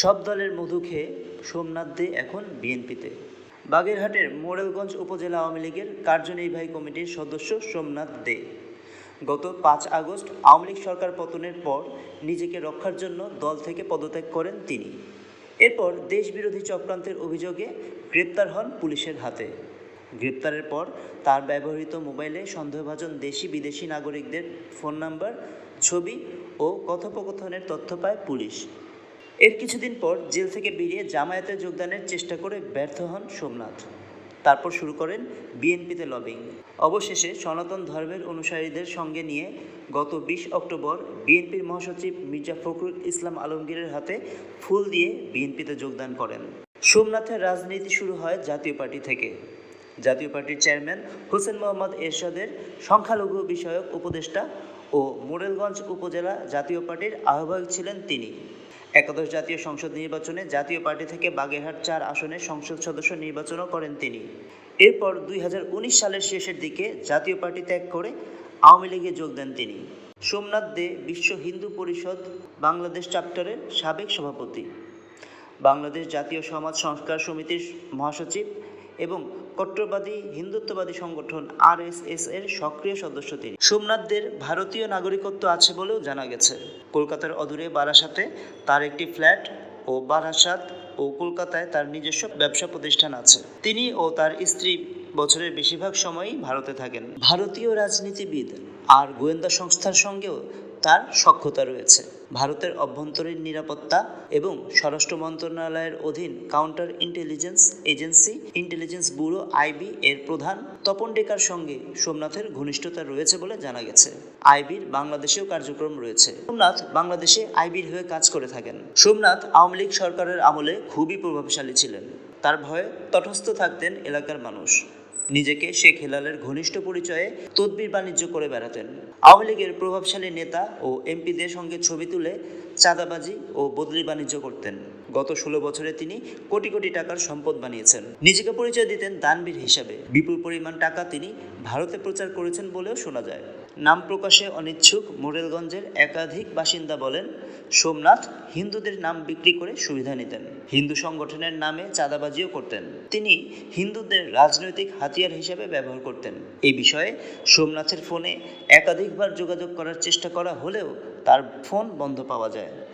সব দলের মধু খেয়ে সোমনাথ দে এখন বিএনপিতে। বাগেরহাটের মোড়েলগঞ্জ উপজেলা আওয়ামী লীগের কার্যনির্বাহী কমিটির সদস্য সোমনাথ দে। গত পাঁচ আগস্ট আওয়ামী লীগ সরকার পতনের পর নিজেকে রক্ষার জন্য দল থেকে পদত্যাগ করেন তিনি। এরপর দেশবিরোধী চক্রান্তের অভিযোগে গ্রেপ্তার হন পুলিশের হাতে। গ্রেপ্তারের পর তার ব্যবহৃত মোবাইলে সন্দেহভাজন দেশি বিদেশি নাগরিকদের ফোন নাম্বার, ছবি ও কথোপকথনের তথ্য পায় পুলিশ। এর কিছুদিন পর জেল থেকে বেরিয়ে জামায়াতে যোগদানের চেষ্টা করে ব্যর্থ হন সোমনাথ। তারপর শুরু করেন বিএনপিতে লবিং অবশেষে সনাতন ধর্মের অনুসারীদের সঙ্গে নিয়ে গত বিশ অক্টোবর বিএনপির মহাসচিব মির্জা ফখরুল ইসলাম আলমগীরের হাতে ফুল দিয়ে বিএনপিতে যোগদান করেন। সোমনাথের রাজনীতি শুরু হয় জাতীয় পার্টি থেকে। জাতীয় পার্টির চেয়ারম্যান হোসেন মোহাম্মদ এরশাদের সংখ্যালঘু বিষয়ক উপদেষ্টা ও মোরেলগঞ্জ উপজেলা জাতীয় পার্টির আহ্বায়ক ছিলেন তিনি। একাদশ জাতীয় সংসদ নির্বাচনে জাতীয় পার্টি থেকে বাগেরহাট চার আসনের সংসদ সদস্য নির্বাচনও করেন তিনি। এরপর দুই হাজার উনিশ সালের শেষের দিকে জাতীয় পার্টি ত্যাগ করে আওয়ামী লীগে যোগ দেন তিনি। সোমনাথ দে বিশ্ব হিন্দু পরিষদ বাংলাদেশ চ্যাপ্টারের সাবেক সভাপতি। বাংলাদেশ জাতীয় সমাজ সংস্কার সমিতির মহাসচিব এবং কট্টরবাদী, হিন্দুত্ববাদী সংগঠন আরএসএস এর সক্রিয় সদস্য তিনি। সোমনাথদের ভারতীয় নাগরিকত্ব আছে বলেও জানা গেছে। কলকাতার অদূরে বারাসাতে তার একটি ফ্ল্যাট ও বারাসাত ও কলকাতায় তার নিজস্ব ব্যবসা প্রতিষ্ঠান আছে। তিনি ও তার স্ত্রী বছরের বেশিরভাগ সময়ই ভারতে থাকেন। ভারতীয় রাজনীতিবিদ আর গোয়েন্দা সংস্থার সঙ্গেও তার সক্ষতা রয়েছে। ভারতের অভ্যন্তরীণ নিরাপত্তা এবং স্বরাষ্ট্র মন্ত্রণালয়ের অধীন counter intelligence agency, intelligence bureau IB এর প্রধান তপন ডেকার সঙ্গে সোমনাথের ঘনিষ্ঠতা রয়েছে বলে জানা গেছে। আইবির বাংলাদেশেও কার্যক্রম রয়েছে। সোমনাথ বাংলাদেশে আইবির হয়ে কাজ করে থাকেন। সোমনাথ আওয়ামী লীগ সরকারের আমলে খুবই প্রভাবশালী ছিলেন। তার ভয়ে তটস্থ থাকতেন এলাকার মানুষ। নিজেকে শেখ হেলালের ঘনিষ্ঠ পরিচয়ে তদবির বাণিজ্য করে বেড়াতেন। আওয়ামী লীগের প্রভাবশালী নেতা ও এমপিদের সঙ্গে ছবি তুলে চাঁদাবাজি ও বদলি বাণিজ্য করতেন। গত ষোলো বছরে তিনি কোটি কোটি টাকার সম্পদ বানিয়েছেন। নিজেকে পরিচয় দিতেন দানবীর হিসাবে। বিপুল পরিমাণ টাকা তিনি ভারতে প্রচার করেছেন বলেও শোনা যায়। নাম প্রকাশে অনিচ্ছুক মোরেলগঞ্জের একাধিক বাসিন্দা বলেন, সোমনাথ হিন্দুদের নাম বিক্রি করে সুবিধা নিতেন। হিন্দু সংগঠনের নামে চাঁদাবাজিও করতেন। তিনি হিন্দুদের রাজনৈতিক হাতিয়ার হিসেবে ব্যবহার করতেন। এই বিষয়ে সোমনাথের ফোনে একাধিকবার যোগাযোগ করার চেষ্টা করা হলেও তার ফোন বন্ধ পাওয়া যায়।